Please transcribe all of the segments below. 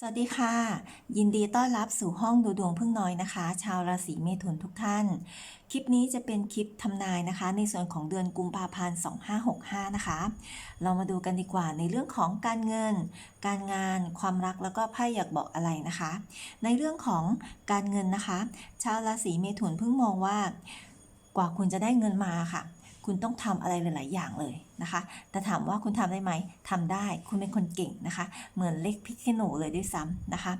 สวัสดีค่ะ ยินดีต้อนรับสู่ห้องดูดวงพึ่งน้อยนะคะ ชาวราศีเมถุนทุกท่าน คลิปนี้จะเป็นคลิปทำนายนะคะ ในส่วนของเดือนกุมภาพันธ์2565 นะคะ เรามาดูกันดีกว่าในเรื่องของการเงิน การงาน ความรักแล้วก็ไพ่อยากบอกอะไรนะคะ ในเรื่องของการเงินนะคะ ชาวราศีเมถุนเพิ่งมองว่ากว่าคุณจะได้เงินมาค่ะ คุณต้องทำอะไรหลาย ๆ อย่างเลยนะคะ แต่ถามว่าคุณทำได้ไหมทำได้ คุณเป็นคนเก่งนะคะ เหมือนเล็กพริกขี้หนูเลยด้วยซ้ำนะคะ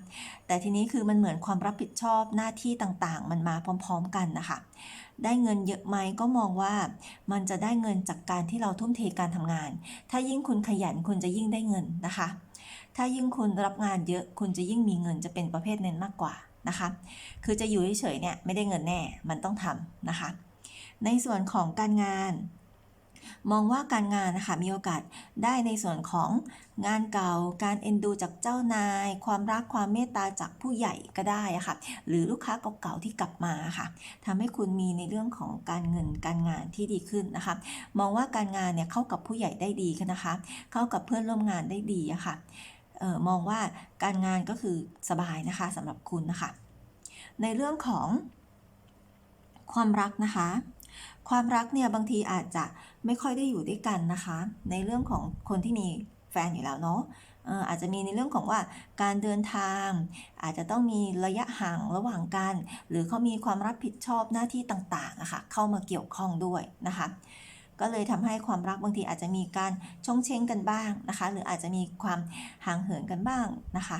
แต่ทีนี้คือมันเหมือนความรับผิดชอบหน้าที่ต่าง ๆ มันมาพร้อม ๆ กันนะคะ ได้เงินเยอะไหมก็มองว่ามันจะได้เงินจากการที่เราทุ่มเทการทำงาน ถ้ายิ่งคุณขยันคุณจะยิ่งได้เงินนะคะ ถ้ายิ่งคุณรับงานเยอะคุณจะยิ่งมีเงินจะเป็นประเภทเน้นมากกว่านะคะ คือจะอยู่เฉยๆเนี่ยไม่ได้เงินแน่ มันต้องทำนะคะ ในส่วนของการงาน มองว่าการงานนะคะมีโอกาสได้ในส่วนของงานเก่า การเอ็นดูจากเจ้านาย ความรักความเมตตาจากผู้ใหญ่ก็ได้ะค่ะ หรือลูกค้าเก่าๆที่กลับมาค่ะทำให้คุณมีในเรื่องของการเงินการงานที่ดีขึ้นนะคะ มองว่าการงานเนี่ยเข้ากับผู้ใหญ่ได้ดีนนะคะ เข้ากับเพื่อนร่วมงานได้ดีอะค่ะออมองว่าการงานก็คือสบายนะคะสำหรับคุณนะคะ ในเรื่องของความรักนะคะ ความรักเนี่ยบางทีอาจจะไม่ค่อยได้อยู่ด้วยกันนะคะ ในเรื่องของคนที่มีแฟนอยู่แล้วเนาะอาจจะมีในเรื่องของว่าการเดินทาง อาจจะต้องมีระยะห่างระหว่างกัน หรือเขามีความรับผิดชอบหน้าที่ต่างๆอะค่ะเข้ามาเกี่ยวข้องด้วยนะคะ ก็เลยทำให้ความรักบางทีอาจจะมีการชงเชงกันบ้างนะคะ หรืออาจจะมีความห่างเหินกันบ้างนะคะ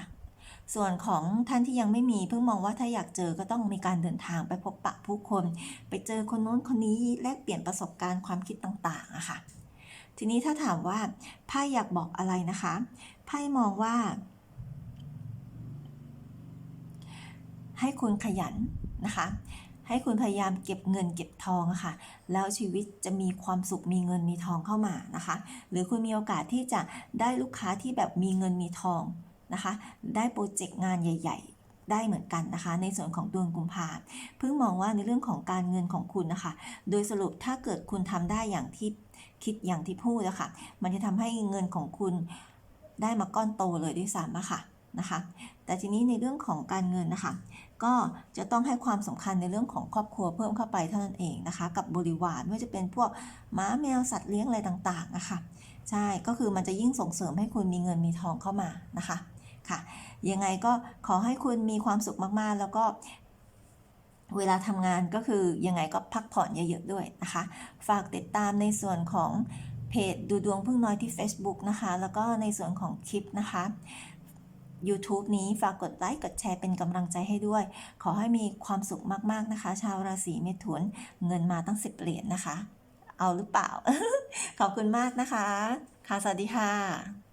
ส่วนของท่านที่ยังไม่มีเพิ่งมองว่าถ้าอยากเจอก็ต้องมีการเดินทางไปพบปะผู้คน ไปเจอคนโน้นคนนี้แลกเปลี่ยนประสบการณ์ความคิดต่างๆอะค่ะ ทีนี้ถ้าถามว่าไพ่อยากบอกอะไรนะคะไพ่มองว่า ให้คุณขยันนะคะให้คุณพยายามเก็บเงินเก็บทองอะค่ะ แล้วชีวิตจะมีความสุขมีเงินมีทองเข้ามานะคะ หรือคุณมีโอกาสที่จะได้ลูกค้าที่แบบมีเงินมีทอง นะคะ ได้โปรเจกต์งานใหญ่ ๆ ได้เหมือนกันนะคะ ในส่วนของดวงกุมภาเพิ่งมองว่าในเรื่องของการเงินของคุณนะคะ โดยสรุปถ้าเกิดคุณทำได้อย่างที่คิดอย่างที่พูดอะคะ มันจะทำให้เงินของคุณได้มาก้อนโตเลยด้วยซ้ำอะค่ะนะคะ แต่ทีนี้ในเรื่องของการเงินนะคะ ก็จะต้องให้ความสำคัญในเรื่องของครอบครัวเพิ่มเข้าไปเท่านั้นเองนะคะ กับบริวารไม่ว่าจะเป็นพวกม้าแมวสัตว์เลี้ยงอะไรต่างๆนะคะ ใช่ ก็คือมันจะยิ่งส่งเสริมให้คุณมีเงินมีทองเข้ามานะคะ ค่ะ ยังไงก็ขอให้คุณมีความสุขมากๆ แล้วก็เวลาทำงานก็คือยังไงก็พักผ่อนเยอะๆด้วยนะคะ ฝากติดตามในส่วนของเพจดูดวงพึ่งน้อยที่ Facebook นะคะ แล้วก็ในส่วนของคลิปนะคะ YouTube นี้ฝากกดไลค์กดแชร์เป็นกำลังใจให้ด้วย ขอให้มีความสุขมากๆนะคะ ชาวราศีเมถุนเงินมาตั้ง10เหรียญนะคะ เอาหรือเปล่า ขอบคุณมากนะคะ ค่ะ สวัสดีค่ะ